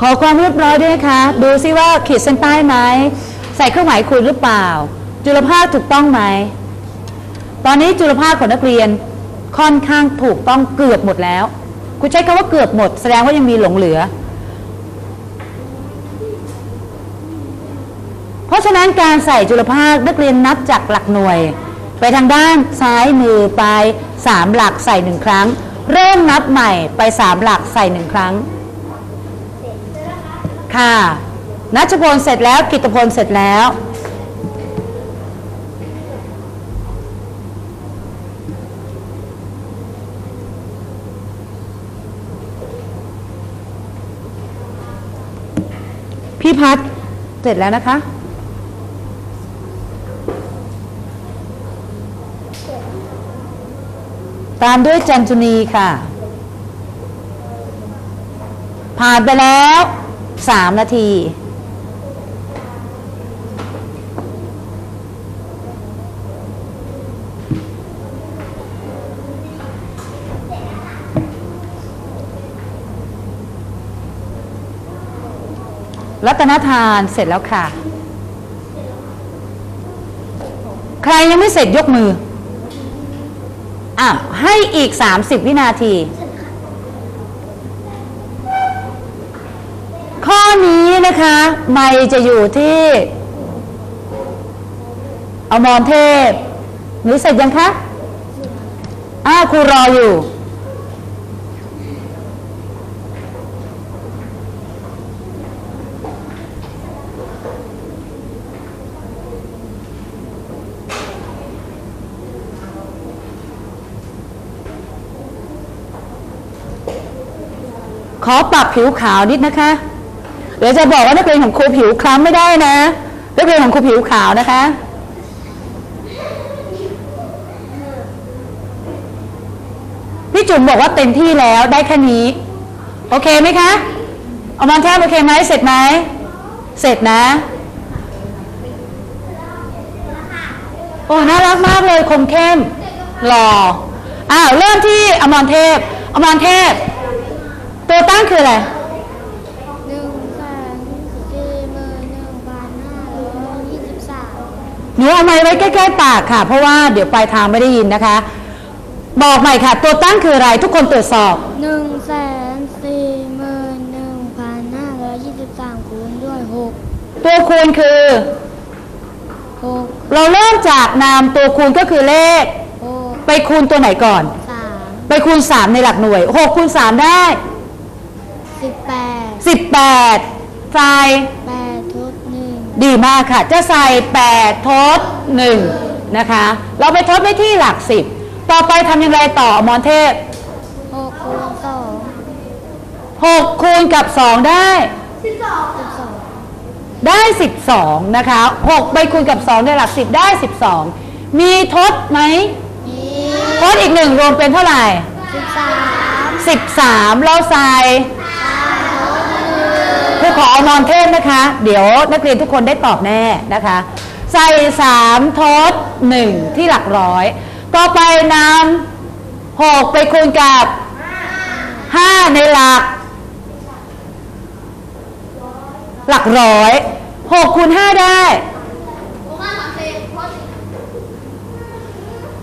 ขอความเรียบร้อยด้วยนะคะ ดูซิว่าขีดเส้นใต้ไหมใส่เครื่องหมายคูณหรือเปล่า จุลภาคถูกต้องไหม ตอนนี้จุลภาคของนักเรียนค่อนข้างถูกต้องเกือบหมดแล้ว คุณใช้คำว่าเกือบหมด แสดงว่ายังมีหลงเหลือ เพราะฉะนั้นการใส่จุลภาคนักเรียนนับจากหลักหน่วย ไปทางด้านซ้ายมือไปสามหลักใส่หนึ่งครั้ง เริ่มนับใหม่ไปสามหลักใส่หนึ่งครั้ง ค่ะนัชพลเสร็จแล้วกิตพลเสร็จแล้ว พี่พัดเสร็จแล้วนะคะตามด้วยจันจุนีค่ะ ผ่านไปแล้ว สามนาที รัตนทานเสร็จแล้วค่ะ ใครยังไม่เสร็จยกมืออะให้อีก 30 วินาที นะคะไม่จะอยู่ที่อมรเทพหนูเสร็จยังคะอ้าครูรออยู่ขอปรับผิวขาวนิดนะคะ เดี๋ยวจะบอกว่านักเรียนของครูผิวคล้ำไม่ได้นะนักเรียนของครูผิวขาวนะคะ พี่จุ๋มบอกว่าเต็มที่แล้วได้แค่นี้ โอเคไหมคะเอามันแทบโอเคไหมเสร็จไหมเสร็จนะ โอ้น่ารักมากเลยคมเข้มหล่ออ้าวเริ่มที่อมรเทพ อมรเทพ ตัวตั้งคืออะไร หนึ่งแสนสี่หมื่นหนึ่งพันห้าร้อยยี่สิบสาม ห นูเอาไม้ไว้ใกล้ๆปากค่ะ เพราะว่าเดี๋ยวปลายทางไม่ได้ยินนะคะ บอกใหม่ค่ะ ตัวตั้งคืออะไรทุกคนตรวจสอบ หนึ่งแสนสี่หมื่นหนึ่งพันห้าร้อยยี่สิบสามคูณด้วยหกตัวคูณคือ หกเราเริ่มจากนามตัวคูณก็คือเลข หกไปคูณตัวไหนก่อน สามไปคูณ 3 ในหลักหน่วย6คูณ3ได้ สิบแปด18ใส่แปดทดหนึ่ง ดีมากค่ะ จะใส่ 8 ทด 1 นะคะ เราไปทดไว้ที่หลัก 10 ต่อไปทำยังไงต่ออมรเทพหกคูณสอง6คูณกับ 2 ได้สิบสองได้ 12 นะคะ 6 ไปคูณกับ 2 ในหลัก 10 ได้ 12 มีทดไหมยี่ทดอีกหนึ่งรวมเป็นเท่าไหร่สิบสาม13 เราใส่ผู้ ขออนอนเทพนะคะ เดี๋ยวนักเรียนทุกคนได้ตอบแน่นะคะ ใส่3ทด1ที่หลักร้อยต่อไปนำ6ไปคูณกับ5ในหลัก หลักร้อย6คูณ5ได้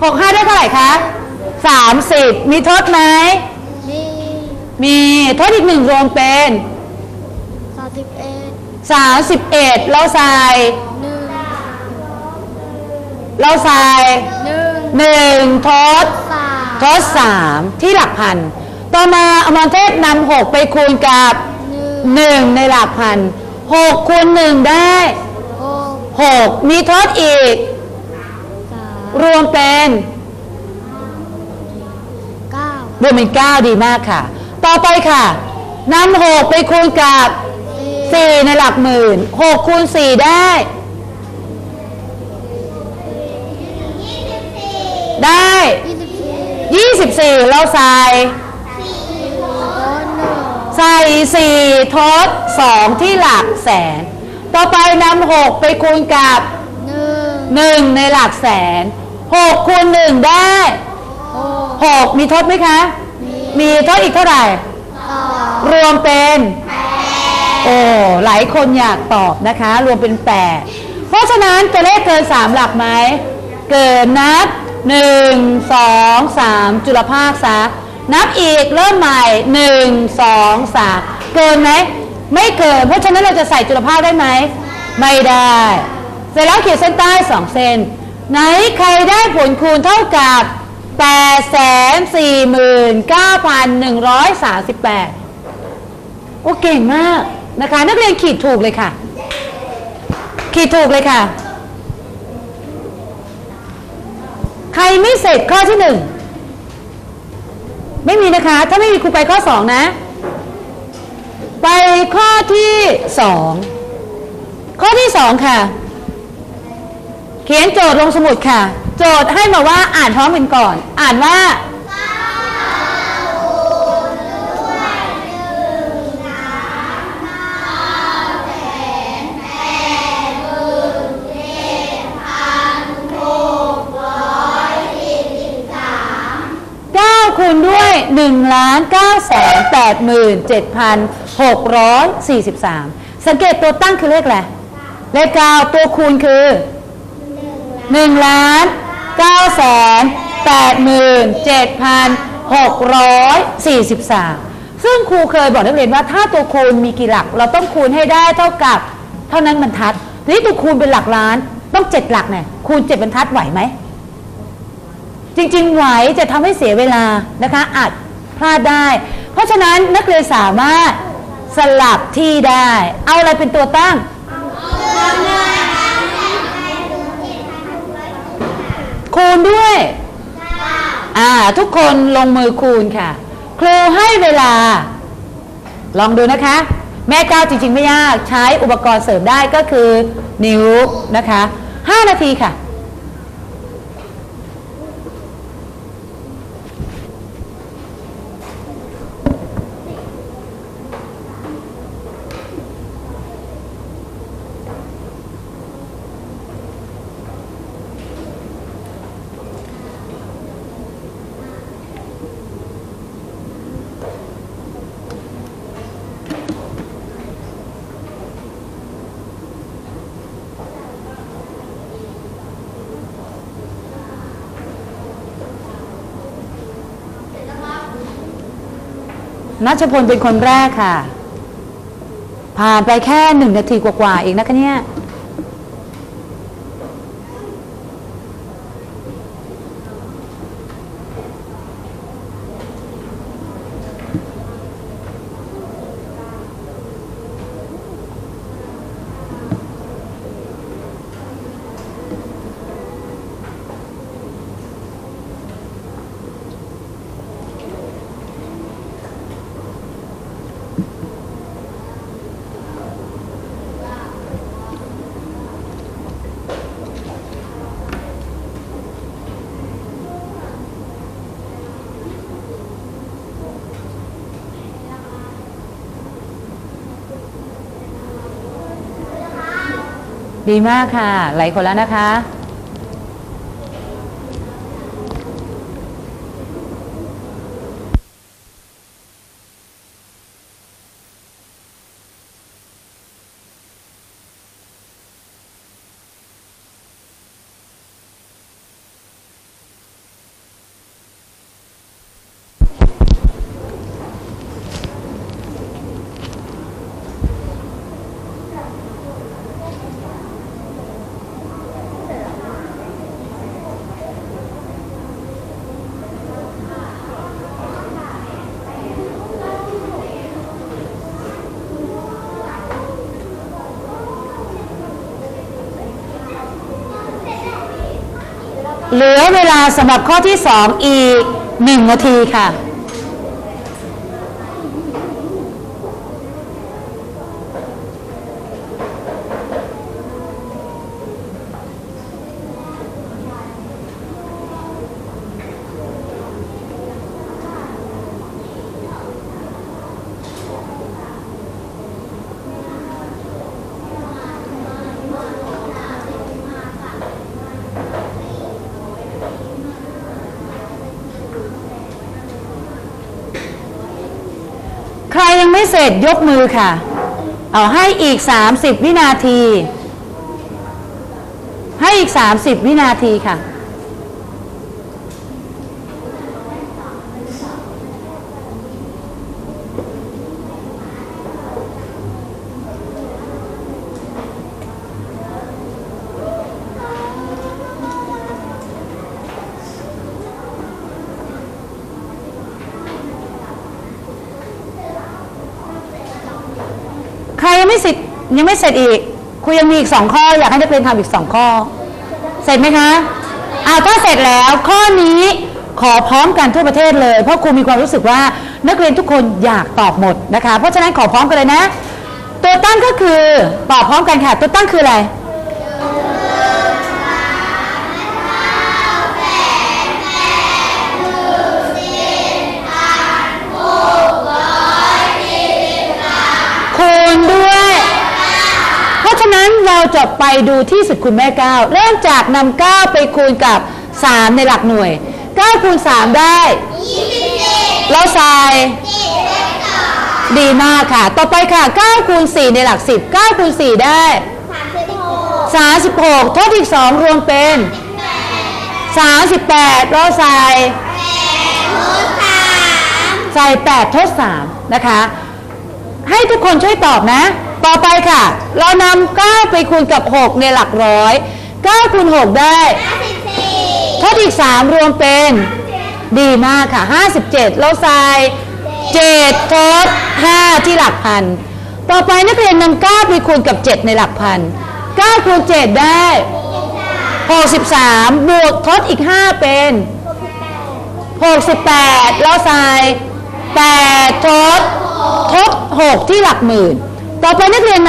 6 5ได้เท่าไหร่คะ30มีทดไหม มี มีทดอีกหนึ่งรวมเป็นสามสิบเอ็ด 31เราใส่หนึ่งเราใส่หนึ่ง1ทดสามทด3ที่หลักพัน ต่อมาอมรเทพนำ6ไปคูณกับหนึ่ง1ในหลักพัน6คูณ1ได้หก6มีทดอีกสามรวมเป็นเก้ารวมเป็น9ดีมากค่ะ ต่อไปค่ะนำ6ไปคูณกับ สี่ในหลักหมื่น6คูณ4ได้ ได้ยี่สิบสี่เราใส่สี่ลดหนึ่งใส่4ทด2ที่หลักแสน ต่อไปนำ6ไปคูณกับหนึ่งในหลักแสน6คูณ1ได้หกมีทดไหมคะ มีมทดอีกเท่าไหร่รวมเป็น โอ้หลายคนอยากตอบนะคะ รวมเป็นแปดเพราะฉะนั้นตัวเลขเกิน3หลักไหม เกินนับ1 2 3จุลภาคซะนับอีกเริ่มใหม่1 2 3เกินไหมไม่เกิน เพราะฉะนั้นเราจะใส่จุลภาคได้ไหม ไม่ได้ เสร็จแล้วเขีดเส้นใต้2เส้น ไหนใครได้ผลคูณเท่ากับ849,138โอ้เก่งมาก นะคะ นักเรียนขีดถูกเลยค่ะ ขีดถูกเลยค่ะ ใครไม่เสร็จข้อที่หนึ่งไม่มีนะคะ ถ้าไม่มีครูไปข้อสองนะ ไปข้อที่สองข้อที่สองค่ะ เขียนโจทย์ลงสมุดค่ะ โจทย์ให้มาว่าอ่านพร้อมกันก่อน อ่านว่า ล้าน9แสน8หมื่น7,643สังเกตตัวตั้งคือเลขอะไรเลข9ตัวคูณคือ1ล้าน9แสน8หมื่น7,643ซึ่งครูเคยบอกนักเรียนว่าถ้าตัวคูณมีกี่หลัก เราต้องคูณให้ได้เท่ากับ เท่านั้นบรรทัดทีนี้ตัวคูณเป็นหลักล้านต้อง7หลักเนี่ยคูณ7บรรทัดไหวไหมจริงๆไหวจะทำให้เสียเวลานะคะ อาจ พลาดได้ เพราะฉะนั้นนักเรียนสามารถสลับที่ได้ เอาอะไรเป็นตัวตั้งคูณด้วย อ่า ทุกคนลงมือคูณค่ะ ครูให้เวลา ลองดูนะคะ แม่ก้าวจริง ๆ ไม่ยาก ใช้อุปกรณ์เสริมได้ก็คือนิ้วนะคะ 5 นาทีค่ะ นัชพลเป็นคนแรกค่ะ ผ่านไปแค่หนึ่งนาทีกว่าๆเองนะคะเนี่ย ดีมากค่ะ หลายคนแล้วนะคะ เหลือเวลาสำหรับข้อที่ 2 อีก 1 นาทีค่ะ เสร็จยกมือค่ะ เอาให้อีก 30 วินาที ให้อีก 30 วินาทีค่ะ ไม่เสร็จยังไม่เสร็จอีกครูยังมีอีกสองข้อ อยากให้นักเรียนทำอีกสองข้อ เสร็จไหมคะอ่าถ้าเสร็จแล้วข้อนี้ขอพร้อมกันทั่วประเทศเลย เพราะครูมีความรู้สึกว่านักเรียนทุกคนอยากตอบหมดนะคะ เพราะฉะนั้นขอพร้อมกันเลยนะ ตัวตั้งก็คือตอบพร้อมกันค่ะ ตัวตั้งคืออะไร เราจะไปดูที่สุดคุณแม่เก้าเริ่มจากนำเก้าไปคูณกับ 3 ในหลักหน่วย9คูณ3ได้ เราใส่ดีมากค่ะ ต่อไปค่ะ9คูณ4ในหลัก 10 9คูณ4ได้ 36ทดอีก 2 รวมเป็น 38 เราใส่ใส่8ทด3นะคะ ให้ทุกคนช่วยตอบนะ ต่อไปค่ะ เรานำ9ไปคูณกับ 6 ในหลักร้อย9คูณ6ได้ทดอีก 3 รวมเป็น ดีมากค่ะ 57 เราใส่7ทด5ที่หลักพัน ต่อไปนักเรียนนำ9ไปคูณกับ 7 ในหลักพัน9คูณ7ได้ 63 บวกทดอีก 5 เป็น 68 เราใส่8ทดทด 6 ที่หลักหมื่น Papanya Grena